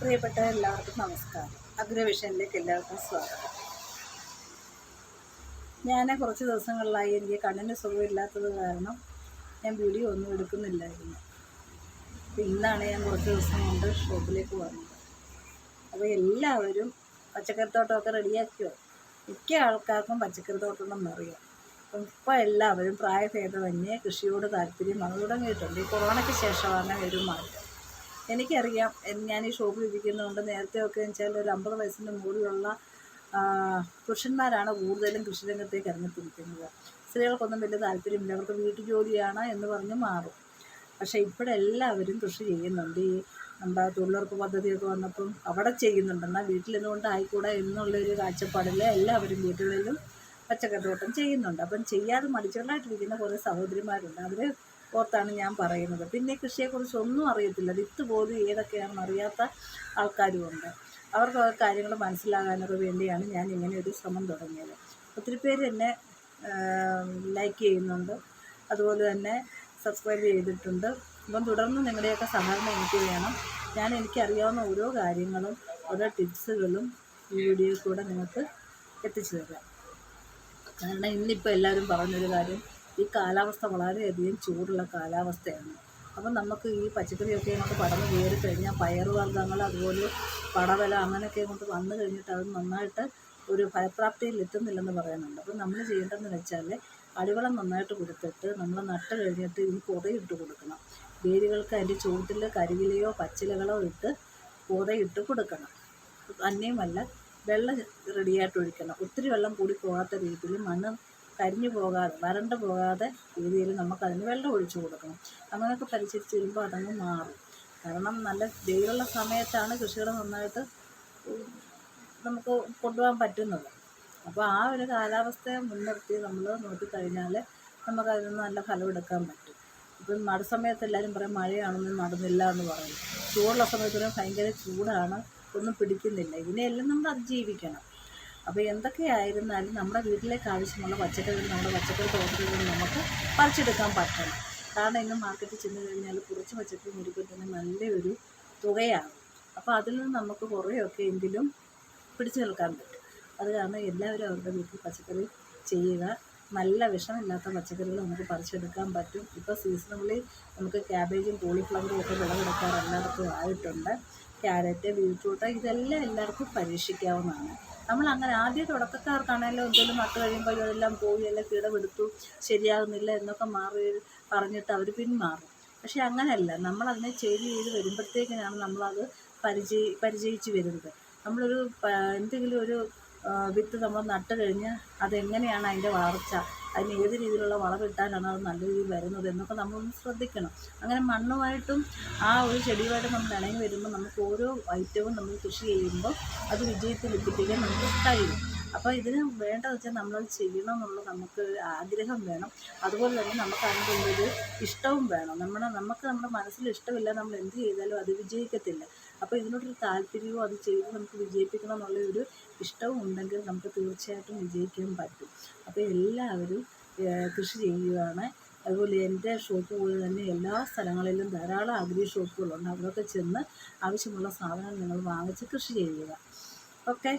പ്രിയപ്പെട്ട എല്ലാവർക്കും നമസ്കാരം. അഗ്രവിഷനിലേക്ക് എല്ലാവർക്കും സ്വാഗതം. ഞാൻ കുറച്ച് ദിവസങ്ങളിലായി എനിക്ക് കണ്ണിന് സുഖമില്ലാത്തത് കാരണം ഞാൻ വീഡിയോ ഒന്നും എടുക്കുന്നില്ലായിരുന്നു. അപ്പോൾ ഇന്നാണ് ഞാൻ കുറച്ച് ദിവസം കൊണ്ട് ഷോപ്പിലേക്ക് വന്നത്. അപ്പോൾ എല്ലാവരും പച്ചക്കറിത്തോട്ടമൊക്കെ റെഡിയാക്കിയോ? മിക്ക ആൾക്കാർക്കും പച്ചക്കറിത്തോട്ടം അറിയാം. അപ്പം ഇപ്പോൾ എല്ലാവരും പ്രായഭേദമന്യേ കൃഷിയോട് താല്പര്യം വന്നു തുടങ്ങിയിട്ടുണ്ട് ഈ കൊറോണയ്ക്ക് ശേഷമാണ് ഒരു മാറ്റം. എനിക്കറിയാം. ഞാൻ ഈ ഷോപ്പിൽ ഇരിക്കുന്നതുകൊണ്ട് നേരത്തെ ഒക്കെ വെച്ചാൽ ഒരു അമ്പത് വയസ്സിന്റെ മുകളിലുള്ള പുരുഷന്മാരാണ് കൂടുതലും കൃഷിരംഗത്തേക്ക് ഇറങ്ങിത്തിരിക്കുന്നത് സ്ത്രീകൾക്കൊന്നും വലിയ താല്പര്യമില്ല. അവർക്ക് വീട്ടുജോലിയാണ് എന്ന് പറഞ്ഞ് മാറും. പക്ഷേ ഇപ്പോഴെല്ലാവരും കൃഷി ചെയ്യുന്നുണ്ട്. ഈ നമ്മുടെ തൊഴിലുറപ്പ് പദ്ധതിയൊക്കെ വന്നപ്പം അവിടെ ചെയ്യുന്നുണ്ട്. എന്നാൽ വീട്ടിലിരുന്നുകൊണ്ട് ആയിക്കൂടെ എന്നുള്ളൊരു കാഴ്ചപ്പാടിൽ എല്ലാവരും വീട്ടുകളിലും പച്ചക്കറിത്തോട്ടം ചെയ്യുന്നുണ്ട്. അപ്പം ചെയ്യാതെ മടിച്ചുകൊണ്ടായിട്ടിരിക്കുന്ന കുറേ സഹോദരിമാരുണ്ട്. അവരെ ഓർത്താണ് ഞാൻ പറയുന്നത്. പിന്നെ കൃഷിയെക്കുറിച്ച് ഒന്നും അറിയത്തില്ല. വിത്ത് പോലും ഏതൊക്കെയാണെന്ന് അറിയാത്ത ആൾക്കാരുമുണ്ട്. അവർക്ക് ആ കാര്യങ്ങൾ മനസ്സിലാകാനൊക്കെ വേണ്ടിയാണ് ഞാൻ ഇങ്ങനെ ഒരു ശ്രമം തുടങ്ങിയത്. ഒത്തിരി പേര് എന്നെ ലൈക്ക് ചെയ്യുന്നുണ്ട്. അതുപോലെ തന്നെ സബ്സ്ക്രൈബ് ചെയ്തിട്ടുണ്ട്. അപ്പം തുടർന്ന് നിങ്ങളുടെയൊക്കെ സഹകരണം എനിക്ക് വേണം. ഞാൻ എനിക്കറിയാവുന്ന ഓരോ കാര്യങ്ങളും ഓരോ ടിപ്സുകളും ഈ വീഡിയോയിൽ കൂടെ നിങ്ങൾക്ക് എത്തിച്ചു തരാം. കാരണം ഇന്നിപ്പോൾ എല്ലാവരും പറഞ്ഞൊരു കാര്യം ഈ കാലാവസ്ഥ വളരെയധികം ചൂടുള്ള കാലാവസ്ഥയാണ്. അപ്പം നമുക്ക് ഈ പച്ചക്കറിയൊക്കെ അങ്ങോട്ട് പടന്ന് കയറി കഴിഞ്ഞാൽ പയറുവർഗങ്ങൾ അതുപോലെ പടവല അങ്ങനെയൊക്കെ അങ്ങോട്ട് വന്നു കഴിഞ്ഞിട്ട് അത് നന്നായിട്ട് ഒരു ഫലപ്രാപ്തിയിൽ എത്തുന്നില്ലെന്ന് പറയുന്നുണ്ട്. അപ്പം നമ്മൾ ചെയ്യേണ്ടതെന്ന് വെച്ചാൽ അടിവളം നന്നായിട്ട് കൊടുത്തിട്ട് നമ്മൾ നട്ട് കഴിഞ്ഞിട്ട് ഇതിന് പുതയിട്ട് കൊടുക്കണം. വേരുകൾക്ക് അതിന്റെ ചുവട്ടിൽ കരിവിലയോ പച്ചിലകളോ ഇട്ട് പുതയിട്ട് കൊടുക്കണം. തന്നെയുമല്ല വെള്ളം റെഡിയായിട്ട് ഒഴിക്കണം. ഒത്തിരി വെള്ളം കൂടി പോകാത്ത രീതിയിൽ മണ്ണ് കരിഞ്ഞു പോകാതെ വരണ്ടു പോകാതെ രീതിയിൽ നമുക്കതിന് വെള്ളം ഒഴിച്ചു കൊടുക്കണം. അങ്ങനെയൊക്കെ പരിചരിച്ച് വരുമ്പോൾ അതങ്ങ് മാറും. കാരണം നല്ല വെയിലുള്ള സമയത്താണ് കൃഷികൾ നന്നായിട്ട് നമുക്ക് കൊണ്ടുപോകാൻ പറ്റുന്നത്. അപ്പോൾ ആ ഒരു കാലാവസ്ഥയെ മുൻനിർത്തി നമ്മൾ നോക്കിക്കഴിഞ്ഞാൽ നമുക്കതിൽ നിന്ന് നല്ല ഫലം എടുക്കാൻ പറ്റും. ഇപ്പം നടുസമയത്ത് എല്ലാവരും പറയും മഴയാണെന്ന് നടന്നില്ല എന്ന് പറയും. ചൂടുള്ള സമയത്ത് ഭയങ്കര ചൂടാണ് ഒന്നും പിടിക്കുന്നില്ല. ഇതിനെല്ലാം നമ്മൾ അതിജീവിക്കണം. അപ്പോൾ എന്തൊക്കെയായിരുന്നാലും നമ്മുടെ വീട്ടിലേക്ക് ആവശ്യമുള്ള പച്ചക്കറികൾ നമ്മുടെ പച്ചക്കറി തോട്ടത്തിൽ നിന്ന് നമുക്ക് പറിച്ചെടുക്കാൻ പറ്റണം. കാരണം ഇന്ന് മാർക്കറ്റിൽ ചെന്ന് കഴിഞ്ഞാൽ കുറച്ച് പച്ചക്കറി മേടിക്കുമ്പോൾ തന്നെ നല്ലൊരു തുകയാണ്. അപ്പോൾ അതിൽ നിന്ന് നമുക്ക് കുറേയൊക്കെ എങ്കിലും പിടിച്ചു നിൽക്കാൻ പറ്റും. അത് കാരണം എല്ലാവരും അവരുടെ വീട്ടിൽ പച്ചക്കറി ചെയ്യുക. നല്ല വിഷമില്ലാത്ത പച്ചക്കറികൾ നമുക്ക് പറിച്ചെടുക്കാൻ പറ്റും. ഇപ്പോൾ സീസണബിളി നമുക്ക് ക്യാബേജും കോളിഫ്ലവറും ഒക്കെ വിളവെടുക്കാറെല്ലാവർക്കും ആയിട്ടുണ്ട്. ക്യാരറ്റ് ബീട്രൂട്ട് ഇതെല്ലാം എല്ലാവർക്കും പരീക്ഷിക്കാവുന്നതാണ്. നമ്മൾ അങ്ങനെ ആദ്യ തുടക്കക്കാർക്കാണെങ്കിലും എന്തെങ്കിലും നട്ട് കഴിയുമ്പോൾ ഇതെല്ലാം പോയി എല്ലാം കീടമെടുത്തു ശരിയാകുന്നില്ല എന്നൊക്കെ മാറി പറഞ്ഞിട്ട് അവർ പിന്മാറും. പക്ഷെ അങ്ങനെയല്ല. നമ്മൾ അതിനെ ചെയ്ത് ചെയ്ത് വരുമ്പോഴത്തേക്കിനാണ് നമ്മളത് പരിചയ പരിചയിച്ച് വരുന്നത്. നമ്മളൊരു എന്തെങ്കിലും ഒരു വിത്ത് നമ്മൾ നട്ട് കഴിഞ്ഞ് അതെങ്ങനെയാണ് അതിന്റെ വളർച്ച? അതിന് ഏത് രീതിയിലുള്ള വളമിട്ടാലാണ് അത് നല്ല രീതിയിൽ വരുന്നത് എന്നൊക്കെ നമ്മളൊന്ന് ശ്രദ്ധിക്കണം. അങ്ങനെ മണ്ണുമായിട്ടും ആ ഒരു ചെടിയുമായിട്ട് നമ്മൾ ഇണങ്ങി വരുമ്പോൾ നമുക്ക് ഓരോ ഐറ്റവും നമ്മൾ കൃഷി ചെയ്യുമ്പോൾ അത് വിജയത്തിലെത്തിപ്പിക്കാൻ നമുക്ക് കഴിയും. അപ്പോൾ ഇതിന് വേണ്ടത് വെച്ചാൽ നമ്മളത് ചെയ്യണം എന്നുള്ള നമുക്ക് ആഗ്രഹം വേണം. അതുപോലെ തന്നെ നമുക്ക് അതിന്റെ ഇഷ്ടവും വേണം. നമ്മുടെ നമുക്ക് നമ്മുടെ മനസ്സിൽ ഇഷ്ടമില്ല നമ്മൾ എന്ത് ചെയ്താലും അത് വിജയിക്കത്തില്ല. അപ്പോൾ ഇതിനോടൊരു താല്പര്യവും അത് ചെയ്ത് നമുക്ക് വിജയിപ്പിക്കണം എന്നുള്ള ഒരു ഇഷ്ടവും ഉണ്ടെങ്കിൽ നമുക്ക് തീർച്ചയായിട്ടും വിജയിക്കാൻ പറ്റും. അപ്പോൾ എല്ലാവരും കൃഷി ചെയ്യുകയാണ്. അതുപോലെ എന്റെ ഷോപ്പ് പോലെ തന്നെ എല്ലാ സ്ഥലങ്ങളിലും ധാരാളം അഗ്രി ഷോപ്പുകളുണ്ട്. അവിടെയൊക്കെ ചെന്ന് ആവശ്യമുള്ള സാധനങ്ങൾ നിങ്ങൾ വാങ്ങിച്ച് കൃഷി ചെയ്യുക. ഓക്കെ?